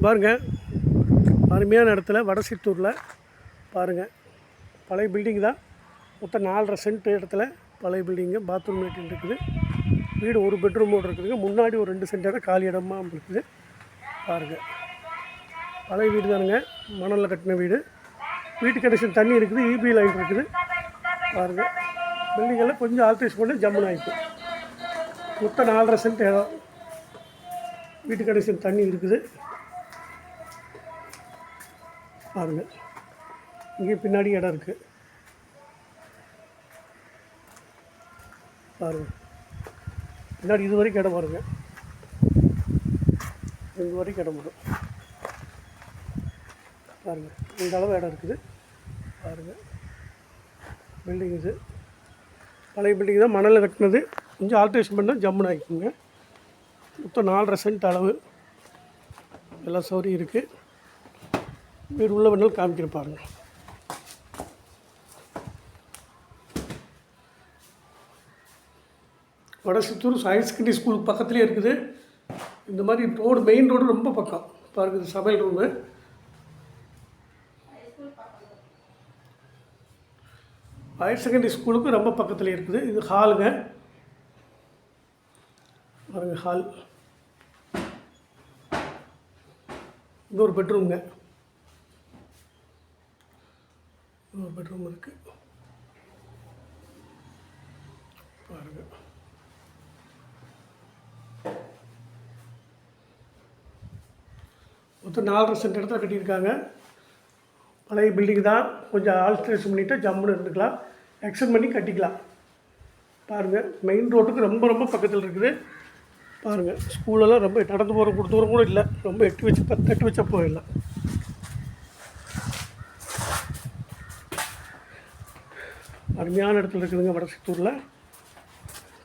பாருங்கள் அருமையான இடத்துல வடசித்தூரில் பாருங்கள் பழைய பில்டிங் தான். மொத்தம் நாலரை சென்ட் இடத்துல பழைய பில்டிங்கு பாத்ரூம் லேட்டின் இருக்குது. வீடு ஒரு பெட்ரூமோடு இருக்குதுங்க முன்னாடி ஒரு ரெண்டு சென்ட் இடம் காலி இடமா இருக்குது. பாருங்கள் பழைய வீடு தானுங்க. மணலில் கட்டின வீடு. வீட்டு கனெக்ஷன் தண்ணி இருக்குது. இபி லைன் இருக்குது. பாருங்கள் பில்டிங்கெல்லாம் கொஞ்சம் ஆல்ட்ரேஷன் பண்ணி ஜம்முன் ஆகிட்டு மொத்தம் நாலரை சென்ட் இடம். வீட்டு கனெக்ஷன் தண்ணி இருக்குது. பாருங்கள் இங்கே பின்னாடி இடம் இருக்குது பாருங்கள் பின்னாடி இது வரைக்கும் இடம் பாருங்க. இது வரைக்கும் இடம் வரும் பாருங்கள் இந்த அளவு இடம் இருக்குது. பாருங்கள் பில்டிங் இது. பழைய பில்டிங் தான். மணலில் கட்டினது. கொஞ்சம் ஆல்ட்ரேஷன் பண்ணால் ஜம்முன்னு ஆகிக்குங்க மொத்தம் நாலரை சென்ட் அளவு. எல்லா சௌகரியம் இருக்குது வீடு உள்ள வேணாலும் காமிக்கிற பாருங்க. வடசித்தூர் ஹையர் செகண்டரி ஸ்கூல் பக்கத்துலேயே இருக்குது. இந்த மாதிரி ரோடு மெயின் ரோடு ரொம்ப பக்கம். பாருங்க சமையல் ரூமு ஹையர் செகண்டரி ஸ்கூலுக்கு ரொம்ப பக்கத்தில் இருக்குது. இது ஹாலுங்க. பாருங்க ஹால். இது ஒரு பெட்ரூம்ங்க இது ஒரு பெட்ரூம் இருக்குது பாருங்க. மொத்தம் நாலரை சென்ட் இடத்துல கட்டியிருக்காங்க. பழைய பில்டிங் தான். கொஞ்சம் ஆல்ட்ரேஷன் பண்ணிவிட்டு ஜம்முன்னு இருந்துக்கலாம். எக்ஸ்டெண்ட் பண்ணி கட்டிக்கலாம். பாருங்கள் மெயின் ரோட்டுக்கு ரொம்ப ரொம்ப பக்கத்தில் இருக்குது. பாருங்கள் ஸ்கூலெல்லாம் ரொம்ப நடந்து போகிற கூட கூட இல்லை. ரொம்ப எட்டு வச்சு பத்து எட்டு வச்சா போயிடலாம். அருமையான இடத்துல இருக்குதுங்க வடசித்தூரில்.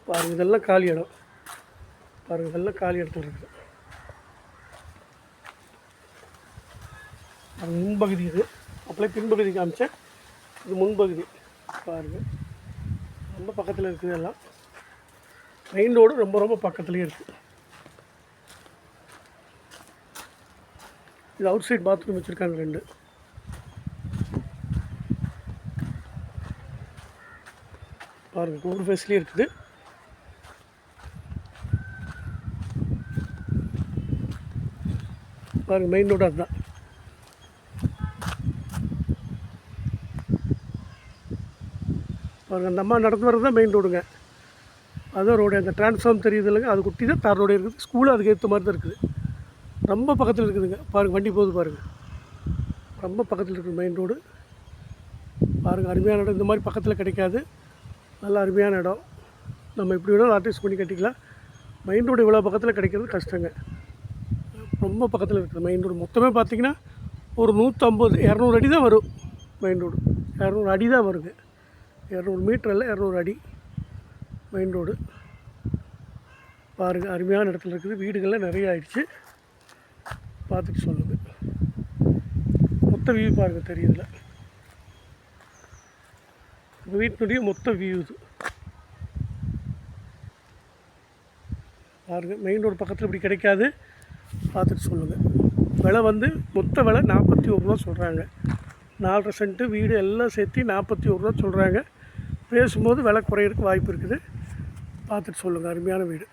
பாருங்கள் இதெல்லாம் காலி இடம். பாருங்கள் இதெல்லாம் காலி இடத்துல இருக்குது அது முன்பகுதி இது. அப்படியே பின்பகுதி காமிச்சேன் இது முன்பகுதி. பாருங்கள் ரொம்ப பக்கத்தில் இருக்குது எல்லாம். மெயின் ரோடு ரொம்ப ரொம்ப பக்கத்துலேயே இருக்குது இது அவுட் சைட் பாத்ரூம் வச்சுருக்காங்க ரெண்டு. பாருங்கள் டூர் ஃபேஸ்லேயே இருக்குது. பாருங்கள் மெயின் ரோடு அதுதான். பாருங்கள் அந்த அம்மா நடந்து வர்றது தான் மெயின் ரோடுங்க அதுதான் ரோடு அந்த டிரான்ஸ்ஃபார்ம் தெரியுது இல்லைங்க அது குட்டி தான் தார் ரோடு இருக்குது. ஸ்கூலும் அதுக்கு ஏற்ற மாதிரி தான் இருக்குது. ரொம்ப பக்கத்தில் இருக்குதுங்க. பாருங்கள் வண்டி போகுது பாருங்கள் ரொம்ப பக்கத்தில் இருக்குது மெயின் ரோடு பாருங்கள் அருமையான இடம் இந்த மாதிரி பக்கத்தில் கிடைக்காது. நல்ல அருமையான இடம். நம்ம எப்படி வேணாலும் ஆர்டிஸ்ட் பண்ணி கட்டிக்கலாம். மெயின் ரோடு இவ்வளோ பக்கத்தில் கிடைக்கிறது கஷ்டங்க. ரொம்ப பக்கத்தில் இருக்குது மெயின் ரோடு மொத்தமே பார்த்திங்கன்னா ஒரு நூற்றம்பது இரநூறு அடி தான் வரும் மெயின் ரோடு இரநூறு அடி தான் வருங்க இரநூறு மீட்டர் இல்லை இரநூறு அடி மெயின் ரோடு பாருங்கள் அருமையான இடத்துல இருக்குது. வீடுகள்லாம் நிறைய ஆயிடுச்சு. பார்த்துட்டு சொல்லுங்கள் மொத்த வியூ பாருங்கள் தெரியுதுல. எங்கள் வீட்டினுடைய மொத்த வியூ இது பாருங்கள் மெயின் ரோடு பக்கத்தில் இப்படி கிடைக்காது. பார்த்துட்டு சொல்லுங்கள் விலை வந்து மொத்த விலை நாற்பத்தி ஒரு ரூபா சொல்கிறாங்க நாலரை சென்ட்டு வீடு எல்லாம் சேர்த்து நாற்பத்தி ஒரு ரூபா சொல்கிறாங்க பேசும்போது விலை குறையிறதுக்கு வாய்ப்பு இருக்குது. பார்த்துட்டு சொல்லுங்கள் அருமையான வீடு.